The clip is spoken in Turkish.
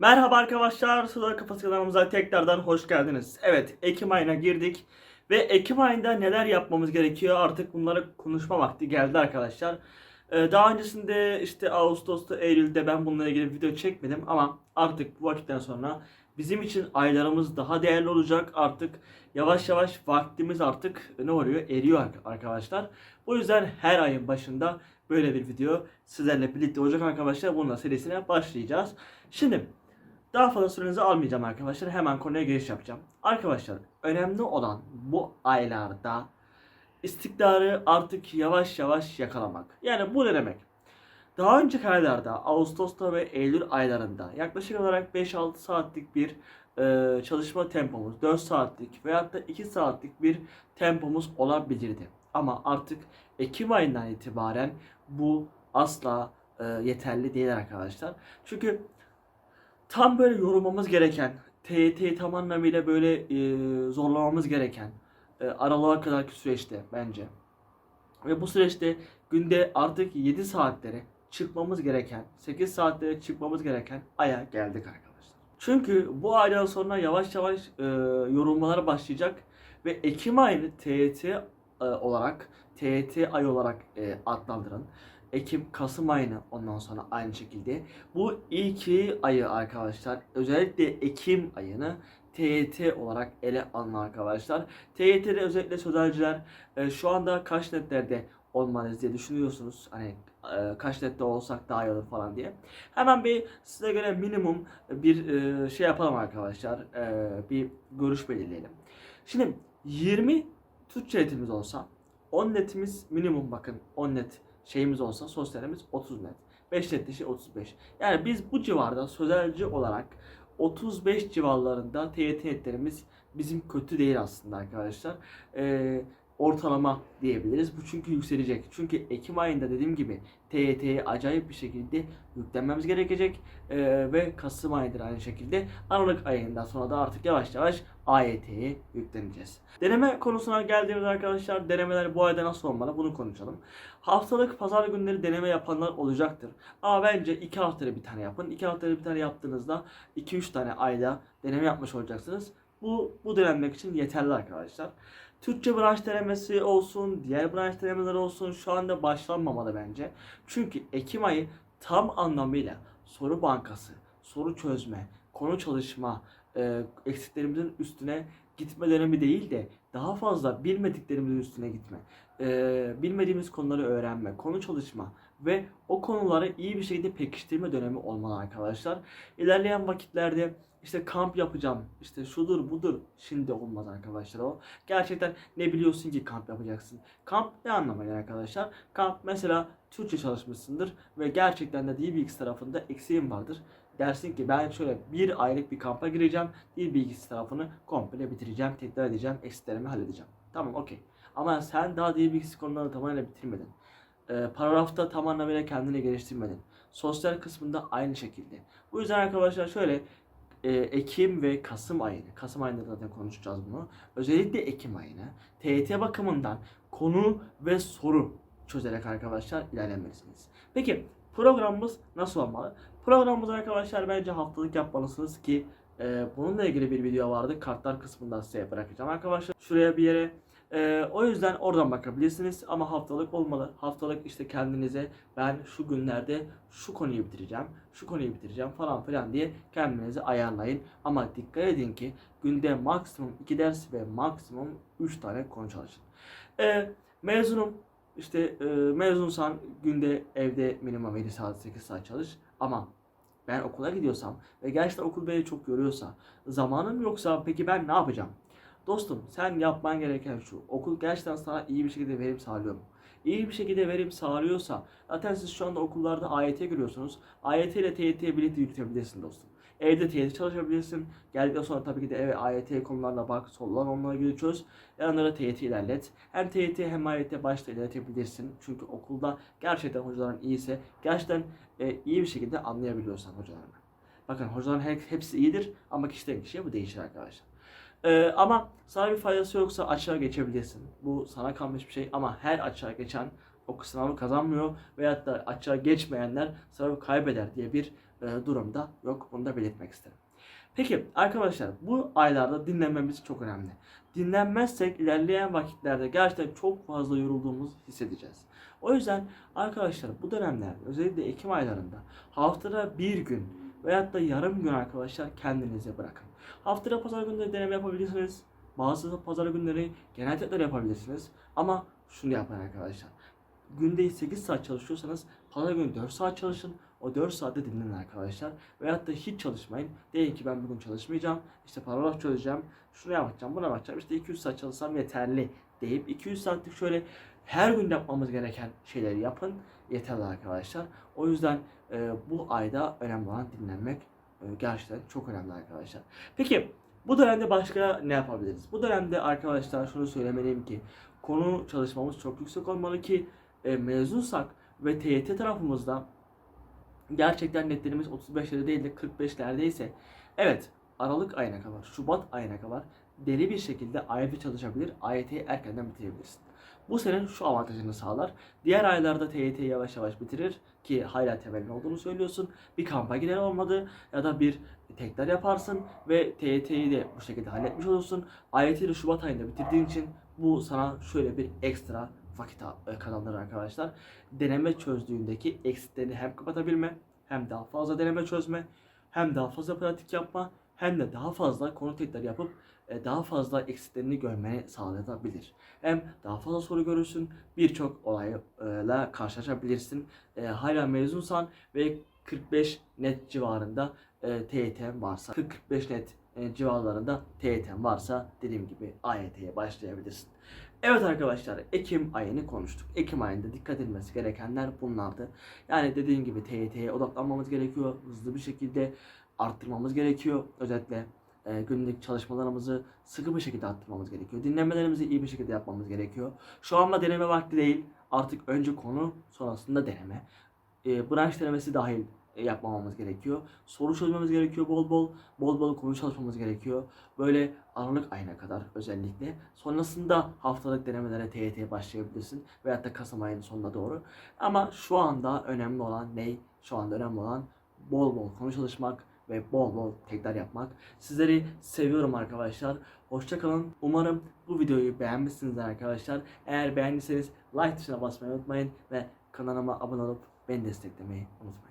Merhaba arkadaşlar, Sular Kafası kanalımıza tekrardan hoş geldiniz. Evet, Ekim ayına girdik ve Ekim ayında neler yapmamız gerekiyor artık bunları konuşma vakti geldi arkadaşlar. Ee, daha öncesinde işte Ağustos'ta, Eylül'de ben bununla ilgili video çekmedim ama artık bu vakitten sonra bizim için aylarımız daha değerli olacak. Artık yavaş yavaş vaktimiz artık ne oluyor? Eriyor arkadaşlar. Bu yüzden her ayın başında böyle bir video sizlerle birlikte olacak arkadaşlar. Bununla serisine başlayacağız. Şimdi daha fazla sürenizi almayacağım arkadaşlar. Hemen konuya giriş yapacağım. Arkadaşlar önemli olan bu aylarda istikrarı artık yavaş yavaş yakalamak. Yani bu ne demek? Daha önceki aylarda Ağustos'ta ve Eylül aylarında yaklaşık olarak 5-6 saatlik bir e, çalışma tempomuz, 4 saatlik veyahut da 2 saatlik bir tempomuz olabilirdi. Ama artık Ekim ayından itibaren bu asla e, yeterli değil arkadaşlar. Çünkü tam böyle yorulmamız gereken, TYT'yi tam anlamıyla böyle e, zorlamamız gereken e, aralığa kadarki süreçte bence. Ve bu süreçte günde artık 7 saatlere çıkmamız gereken, 8 saatlere çıkmamız gereken aya geldik arkadaşlar. Çünkü bu aydan sonra yavaş yavaş e, yorulmalar başlayacak ve Ekim ayını TYT e, olarak, TYT ay olarak e, adlandırın. Ekim, Kasım ayını ondan sonra aynı şekilde. Bu iki ayı arkadaşlar özellikle Ekim ayını TYT olarak ele alın arkadaşlar. TYT'de özellikle sözelciler e, şu anda kaç netlerde olmalıyız diye düşünüyorsunuz. Hani e, kaç nette olsak daha iyi olur falan diye. Hemen bir size göre minimum bir e, şey yapalım arkadaşlar. E, bir görüş belirleyelim. Şimdi 20 Türkçe netimiz olsa 10 netimiz minimum bakın 10 net şeyimiz olsa sosyalimiz 30 net. 5 net dışı 35. Yani biz bu civarda sözelci olarak 35 civarlarında TYT netlerimiz bizim kötü değil aslında arkadaşlar. Ee, ortalama diyebiliriz. Bu çünkü yükselecek. Çünkü Ekim ayında dediğim gibi TYT'ye acayip bir şekilde yüklenmemiz gerekecek. Ee, ve Kasım ayında aynı şekilde. Aralık ayından sonra da artık yavaş yavaş AYT'ye yükleneceğiz. Deneme konusuna geldiğimizde arkadaşlar denemeler bu ayda nasıl olmalı bunu konuşalım. Haftalık pazar günleri deneme yapanlar olacaktır. Ama bence 2 haftada bir tane yapın. 2 haftada bir tane yaptığınızda 2-3 tane ayda deneme yapmış olacaksınız. Bu bu dönemlik için yeterli arkadaşlar. Türkçe branş denemesi olsun, diğer branş denemeler olsun şu anda başlanmamalı bence. Çünkü Ekim ayı tam anlamıyla soru bankası, soru çözme, konu çalışma, e, eksiklerimizin üstüne gitme dönemi değil de daha fazla bilmediklerimizin üstüne gitme, e, bilmediğimiz konuları öğrenme, konu çalışma ve o konuları iyi bir şekilde pekiştirme dönemi olmalı arkadaşlar. İlerleyen vakitlerde işte kamp yapacağım, işte şudur budur. Şimdi olmaz arkadaşlar o. Gerçekten ne biliyorsun ki kamp yapacaksın. Kamp ne anlama gelir arkadaşlar? Kamp mesela Türkçe çalışmışsındır ve gerçekten de bilgisi tarafında eksiğin vardır. Dersin ki ben şöyle bir aylık bir kampa gireceğim. Dil bilgisi tarafını komple bitireceğim, tekrar edeceğim, eksiklerimi halledeceğim. Tamam okey. Ama sen daha dil bilgisi konularını tamamen bitirmedin. Ee, paragrafta tam anlamıyla kendini geliştirmedin. Sosyal kısmında aynı şekilde. Bu yüzden arkadaşlar şöyle e, Ekim ve Kasım ayını, Kasım ayında zaten konuşacağız bunu. Özellikle Ekim ayını TYT bakımından konu ve soru çözerek arkadaşlar ilerlemelisiniz. Peki programımız nasıl olmalı? Programımız arkadaşlar bence haftalık yapmalısınız ki e, bununla ilgili bir video vardı. Kartlar kısmında size bırakacağım arkadaşlar. Şuraya bir yere ee, o yüzden oradan bakabilirsiniz ama haftalık olmalı. Haftalık işte kendinize ben şu günlerde şu konuyu bitireceğim, şu konuyu bitireceğim falan filan diye kendinizi ayarlayın. Ama dikkat edin ki günde maksimum 2 ders ve maksimum 3 tane konu çalışın. Ee, mezunum işte e, mezunsan günde evde minimum 7 saat 8 saat çalış ama ben okula gidiyorsam ve gerçekten okul beni çok yoruyorsa zamanım yoksa peki ben ne yapacağım? Dostum sen yapman gereken şu. Okul gerçekten sana iyi bir şekilde verim sağlıyor mu? İyi bir şekilde verim sağlıyorsa zaten siz şu anda okullarda AYT görüyorsunuz. AYT ile TYT'ye birlikte yürütebilirsin dostum. Evde TYT çalışabilirsin. Geldikten sonra tabii ki de evet AYT konularına bak, sollan onlara göre çöz. Yanlara TYT ilerlet. Hem TYT hem AYT başta ilerletebilirsin. Çünkü okulda gerçekten hocaların iyiyse gerçekten e, iyi bir şekilde anlayabiliyorsan hocalarını. Bakın hocaların hepsi iyidir ama kişiden kişiye bu değişir arkadaşlar. Ee, ama sana bir faydası yoksa açığa geçebilirsin. Bu sana kalmış bir şey ama her açığa geçen o sınavı kazanmıyor veyahut da açığa geçmeyenler sınavı kaybeder diye bir e, durumda yok. Bunu da belirtmek isterim. Peki arkadaşlar bu aylarda dinlenmemiz çok önemli. Dinlenmezsek ilerleyen vakitlerde gerçekten çok fazla yorulduğumuzu hissedeceğiz. O yüzden arkadaşlar bu dönemler özellikle Ekim aylarında haftada bir gün veyahut da yarım gün arkadaşlar kendinize bırakın. Haftada pazar günleri deneme yapabilirsiniz. Bazı pazar günleri genel tekrar yapabilirsiniz. Ama şunu yapın arkadaşlar. Günde 8 saat çalışıyorsanız pazar günü 4 saat çalışın. O 4 saatte dinlenin arkadaşlar. Veyahut da hiç çalışmayın. Deyin ki ben bugün çalışmayacağım. İşte paragraf çözeceğim. Şunu yapacağım, buna bakacağım. İşte 200 saat çalışsam yeterli deyip 200 saatlik şöyle her gün yapmamız gereken şeyleri yapın. Yeterli arkadaşlar. O yüzden e, bu ayda önemli olan dinlenmek e, gerçekten çok önemli arkadaşlar. Peki bu dönemde başka ne yapabiliriz? Bu dönemde arkadaşlar şunu söylemeliyim ki konu çalışmamız çok yüksek olmalı ki e, mezunsak ve TYT tarafımızda gerçekten netlerimiz 35'lerde değil de 45'lerde ise evet Aralık ayına kadar, Şubat ayına kadar deli bir şekilde AYT çalışabilir, AYT'yi erkenden bitirebilirsin. Bu senin şu avantajını sağlar. Diğer aylarda TYT'yi yavaş yavaş bitirir ki hala temelin olduğunu söylüyorsun. Bir kampa gider olmadı ya da bir tekrar yaparsın ve TYT'yi de bu şekilde halletmiş olursun. AYT'yi de Şubat ayında bitirdiğin için bu sana şöyle bir ekstra vakit a- kazandırır arkadaşlar. Deneme çözdüğündeki eksiklerini hem kapatabilme hem daha fazla deneme çözme hem daha fazla pratik yapma hem de daha fazla konu tekrar yapıp e, daha fazla eksiklerini görmeni sağlayabilir. Hem daha fazla soru görürsün, birçok olayla karşılaşabilirsin. E, hala mezunsan ve 45 net civarında e, TYT'm varsa, 40-45 net e, civarlarında TYT'm varsa dediğim gibi AYT'ye başlayabilirsin. Evet arkadaşlar Ekim ayını konuştuk. Ekim ayında dikkat edilmesi gerekenler bunlardı. Yani dediğim gibi TYT'ye odaklanmamız gerekiyor. Hızlı bir şekilde arttırmamız gerekiyor. Özetle e, günlük çalışmalarımızı sıkı bir şekilde arttırmamız gerekiyor. Dinlemelerimizi iyi bir şekilde yapmamız gerekiyor. Şu anda deneme vakti değil. Artık önce konu sonrasında deneme. E, branş denemesi dahil yapmamamız gerekiyor. Soru çözmemiz gerekiyor bol bol. Bol bol konu çalışmamız gerekiyor. Böyle Aralık ayına kadar özellikle. Sonrasında haftalık denemelere TYT'ye başlayabilirsin. Veyahut da Kasım ayının sonuna doğru. Ama şu anda önemli olan ne? Şu anda önemli olan bol bol konu çalışmak ve bol bol tekrar yapmak. Sizleri seviyorum arkadaşlar. Hoşçakalın. Umarım bu videoyu beğenmişsinizdir arkadaşlar. Eğer beğendiyseniz like tuşuna basmayı unutmayın ve kanalıma abone olup beni desteklemeyi unutmayın.